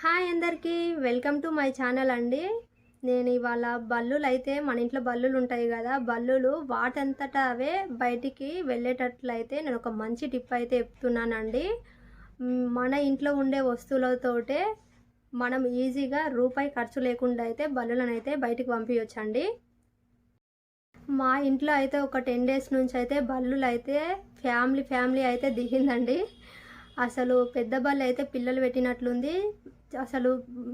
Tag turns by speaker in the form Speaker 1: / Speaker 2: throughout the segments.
Speaker 1: Hi అందరికీ welcome to my channel అండి. నేను ఇవాళ బల్లులు అయితే మన ఇంట్లో బల్లులు ఉంటాయి కదా బల్లులు వాటంతటా అవే బయటికి వెళ్ళేటట్లయితే నేను ఒక మంచి టిప్ అయితే చెప్తున్నానండి. మన ఇంట్లో ఉండే వస్తువులతోటే మనం ఈజీగా రూపాయి ఖర్చు లేకుండా అయితే బల్లులను అయితే బయటికి పంపించవచ్చండి మా ఇంట్లో అయితే ఒక టెన్ డేస్ నుంచి అయితే బల్లులు అయితే ఫ్యామిలీ ఫ్యామిలీ అయితే దిగిందండి. అసలు పెద్ద బల్ల అయితే పిల్లలు పెట్టినట్లుంది. అసలు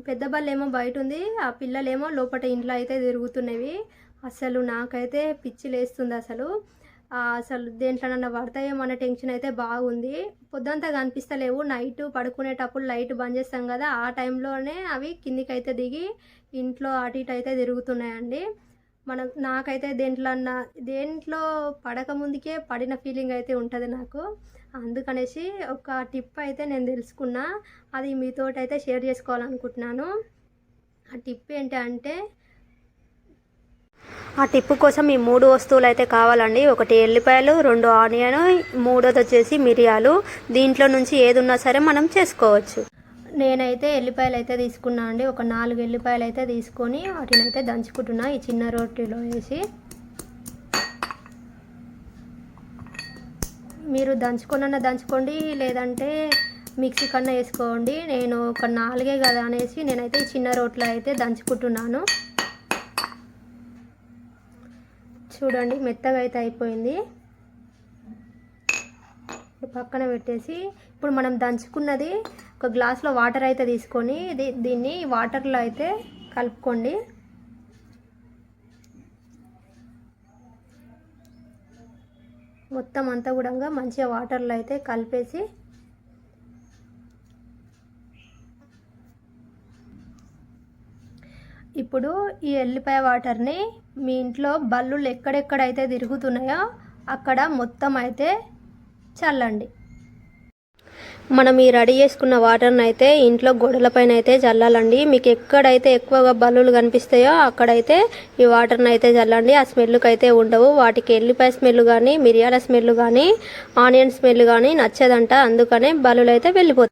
Speaker 1: పెద్ద బల్ల ఏమో బయట ఉంది ఆ పిల్లలేమో లోపల ఇంట్లో అయితే తిరుగుతున్నవి. అసలు నాకైతే పిచ్చి లేస్తుంది అసలు. అసలు దేంట్లోనన్నా పడతాయేమో అనే టెన్షన్ అయితే బాగుంది. పొద్దంతా కనిపిస్తలేవు. నైట్ పడుకునేటప్పుడు లైట్ బంద్ చేస్తాం కదా ఆ టైంలోనే అవి కిందికి అయితే దిగి ఇంట్లో అటు ఇటు అయితే తిరుగుతున్నాయండి. మనం నాకైతే దేంట్లో అన్న దేంట్లో పడక ముందుకే పడిన ఫీలింగ్ అయితే ఉంటుంది నాకు. అందుకనేసి ఒక టిప్ అయితే నేను తెలుసుకున్నా. అది మీతోటైతే అయితే షేర్ చేసుకోవాలనుకుంటున్నాను. ఆ టిప్ ఏంటంటే ఆ టిప్ కోసం ఈ మూడు వస్తువులు అయితే కావాలండి. ఒకటి ఎల్లిపాయలు రెండు ఆనియన్ మూడోది వచ్చేసి మిరియాలు. దీంట్లో నుంచి ఏది ఉన్నా సరే మనం చేసుకోవచ్చు. నేనైతే ఎల్లిపాయలు అయితే తీసుకున్నా అండి. ఒక నాలుగు ఎల్లిపాయలు అయితే తీసుకొని వాటిని అయితే దంచుకుంటున్నా ఈ చిన్న రోటీలో వేసి. మీరు దంచుకొనన్నా దంచుకోండి లేదంటే మిక్సీ కన్నా వేసుకోండి. నేను ఒక నాలుగే కదా అనేసి నేనైతే ఈ చిన్న రోట్లో అయితే దంచుకుంటున్నాను. చూడండి మెత్తగా అయితే అయిపోయింది. పక్కన పెట్టేసి ఇప్పుడు మనం దంచుకున్నది ఒక గ్లాస్లో వాటర్ అయితే తీసుకొని దీ- దీన్ని వాటర్లో అయితే కలుపుకోండి. మొత్తం అంతా కూడా మంచిగా వాటర్లో అయితే కలిపేసి ఇప్పుడు ఈ ఎల్లిపాయ వాటర్ని మీ ఇంట్లో బల్లులు ఎక్కడెక్కడైతే తిరుగుతున్నాయో అక్కడ మొత్తం అయితే చల్లండి. మనం ఈ రెడీ చేసుకున్న వాటర్ని అయితే ఇంట్లో గోడలపైన అయితే చల్లాలండి. మీకు ఎక్కడైతే ఎక్కువగా బల్లులు కనిపిస్తాయో అక్కడైతే ఈ వాటర్ని అయితే చల్లండి. ఆ స్మెల్కి అయితే ఉండవు. వాటికి ఎల్లిపాయ స్మెల్ కానీ మిరియాల స్మెల్ కానీ ఆనియన్ స్మెల్ కానీ నచ్చదంట. అందుకనే బల్లులు అయితే వెళ్ళిపోతాయి.